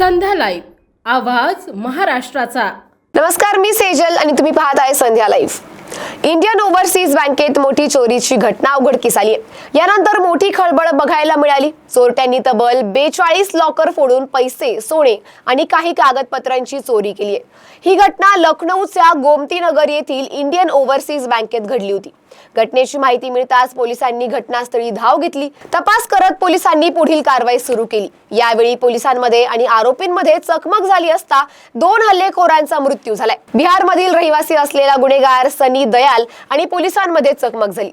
संध्या live आवाज महाराष्ट्राचा. नमस्कार मी सेजल आणि तुम्ही पाहत आहे संध्या लाईव्ह इंडियन ओव्हरसीज बँकेत मोठी चोरीची घटना उघडकीस आली आहे यानंतर मोठी खळबळ बघायला मिळाली. चोरट्यांनी तब्बल बेचाळीस लॉकर फोडून पैसे सोने आणि काही कागदपत्रांची चोरी केली आहे ही घटना लखनौच्या गोमतीनगर येथील इंडियन ओव्हरसीज बँकेत घडली होती. घटनेची माहिती मिळताच पोलिसांनी घटनास्थळी धाव घेतली. तपास करत पोलिसांनी पुढील कारवाई सुरू केली. यावेळी पोलिसांमध्ये आणि आरोपींमध्ये चकमक झाली असता दोन हल्लेखोरांचा मृत्यू झालाय. बिहारमधील रहिवासी असलेला गुन्हेगार सनी दयाल आणि पोलिसांमध्ये चकमक झाली.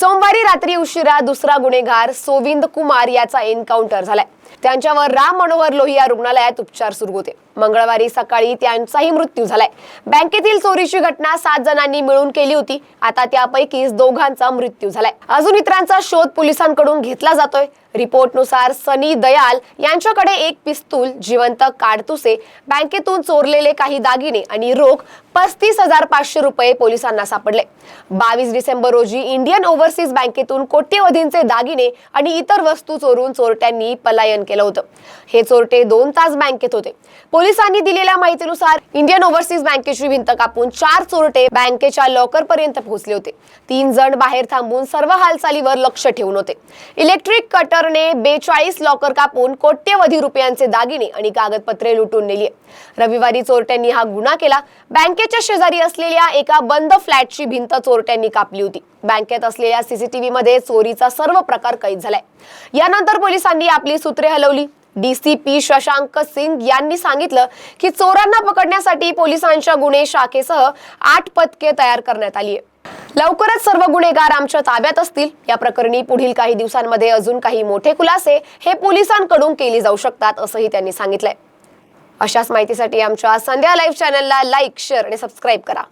सोमवारी रात्री उशिरा दुसरा गुन्हेगार सोविंद कुमार याचा एन्काउंटर झालाय. त्यांच्यावर राम मनोहर लोहिया रुग्णालयात उपचार सुरू होते. मंगळवारी सकाळी त्यांचाही मृत्यू झालाय. बँकेतील चोरीची घटना सात जणांनी मिळून केली होती. आता त्यापैकी त्यापैकीच दोघांचा मृत्यू झालाय. अजून इतरांचा शोध पोलिसांकडून घेतला जातोय. रिपोर्टनुसार सनी दयाल यांच्याकडे एक पिस्तूल जिवंत काडतुसे बँकेतून चोरलेले काही दागिने आणि रोख पस्तीस हजार पाचशे रुपये पोलिसांना सापडले. बावीस डिसेंबर रोजी इंडियन ओव्हरसीज बँकेतून कोट्यवधींचे दागिने आणि इतर वस्तू चोरून चोरट्यांनी पलायन केलं होतं. हे चोरटे दोन तास बँकेत होते. पोलिसांनी दिलेल्या माहितीनुसार इंडियन ओव्हरसीज बँकेची भिंत कापून चार चोरटे बँकेच्या लॉकर पर्यंत पोहोचले होते. तीन जण बाहेर थांबून सर्व हालचालीवर लक्ष ठेवून होते. इलेक्ट्रिक कटर कटरने बेचाळीस लॉकर कापून कोट्यवधी रुपयांचे दागिने आणि कागदपत्रे लुटून नेली. रविवारी चोरट्यांनी हा गुन्हा केला. बँकेच्या शेजारी असलेल्या एका बंद फ्लॅटची भिंत चोरट्यांनी कापली होती. बँकेत असलेल्या सीसीटीव्ही मध्ये चोरीचा सर्व प्रकार कैद झालाय. यानंतर पोलिसांनी आपली सूत्रे हलवली. डीसीपी शशांक सिंग यांनी सांगितलं की चोरांना पकडण्यासाठी पोलिसांच्या गुन्हे शाखेसह आठ पथके तयार करण्यात आली आहे लवकरच सर्व गुन्हेगार आमच्या ताब्यात असतील. या प्रकरणी पुढील काही दिवसांमध्ये अजून काही मोठे खुलासे हे पोलिसांकडून केले जाऊ शकतात असंही त्यांनी सांगितलंय. अशाच माहितीसाठी आमच्या संध्या लाईव्ह चॅनलला लाईक शेअर आणि सबस्क्राईब करा.